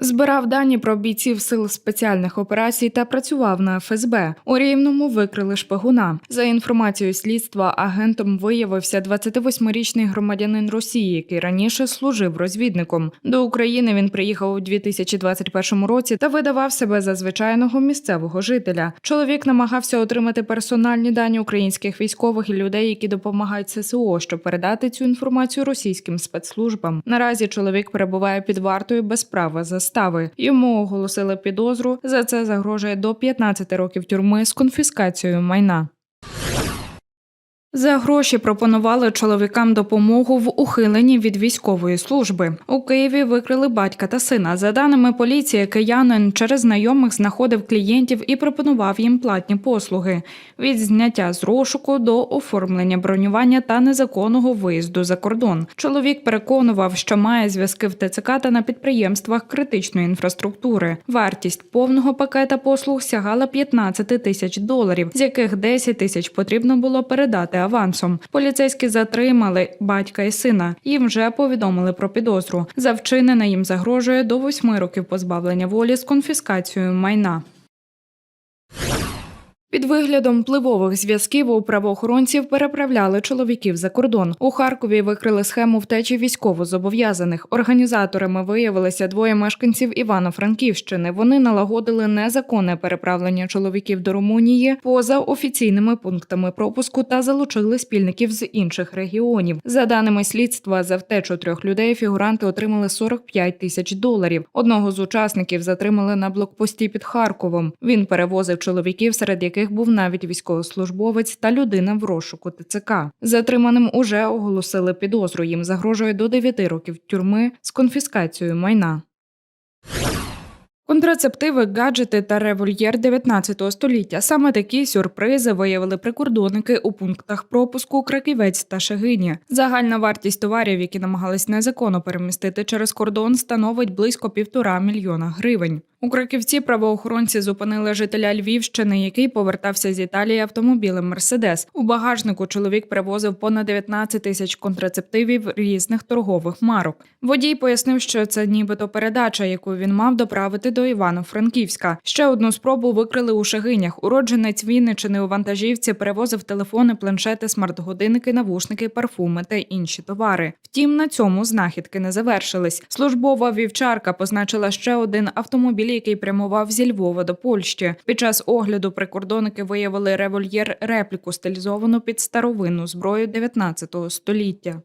Збирав дані про бійців сил спеціальних операцій та працював на ФСБ. У Рівному викрили шпигуна. За інформацією слідства, агентом виявився 28-річний громадянин Росії, який раніше служив розвідником. До України він приїхав у 2021 році та видавав себе за звичайного місцевого жителя. Чоловік намагався отримати персональні дані українських військових і людей, які допомагають ССО, щоб передати цю інформацію російським спецслужбам. Наразі чоловік перебуває під вартою без права застави. Йому оголосили підозру. За це загрожує до 15 років тюрми з конфіскацією майна. За гроші пропонували чоловікам допомогу в ухиленні від військової служби. У Києві викрили батька та сина. За даними поліції, киянин через знайомих знаходив клієнтів і пропонував їм платні послуги від зняття з розшуку до оформлення бронювання та незаконного виїзду за кордон. Чоловік переконував, що має зв'язки в ТЦК та на підприємствах критичної інфраструктури. Вартість повного пакета послуг сягала 15 тисяч доларів, з яких 10 тисяч потрібно було передати авансом. Поліцейські затримали батька і сина. Їм вже повідомили про підозру. За вчинене їм загрожує до восьми років позбавлення волі з конфіскацією майна. Під виглядом впливових зв'язків у правоохоронців переправляли чоловіків за кордон. У Харкові викрили схему втечі військовозобов'язаних. Організаторами виявилися двоє мешканців Івано-Франківщини. Вони налагодили незаконне переправлення чоловіків до Румунії поза офіційними пунктами пропуску та залучили спільників з інших регіонів. За даними слідства, за втечу трьох людей фігуранти отримали 45 тисяч доларів. Одного з учасників затримали на блокпості під Харковом. Він перевозив чоловіків, серед яких був навіть військовослужбовець та людина в розшуку ТЦК. Затриманим уже оголосили підозру. Їм загрожує до 9 років тюрми з конфіскацією майна. Контрацептиви, гаджети та револьєр 19 століття. Саме такі сюрпризи виявили прикордонники у пунктах пропуску Краківець та Шегині. Загальна вартість товарів, які намагались незаконно перемістити через кордон, становить близько півтора мільйона гривень. У Краківці правоохоронці зупинили жителя Львівщини, який повертався з Італії автомобілем Мерседес. У багажнику чоловік привозив понад 19 тисяч контрацептивів різних торгових марок. Водій пояснив, що це нібито передача, яку він мав доправити до Івано-Франківська. Ще одну спробу викрили у Шагинях. Уродженець Вінничини у вантажівці перевозив телефони, планшети, смарт-годинники, навушники, парфуми та інші товари. Втім, на цьому знахідки не завершились. Службова вівчарка позначила ще один автомобіль, який прямував зі Львова до Польщі. Під час огляду прикордонники виявили револьєр репліку, стилізовану під старовинну зброю 19 століття.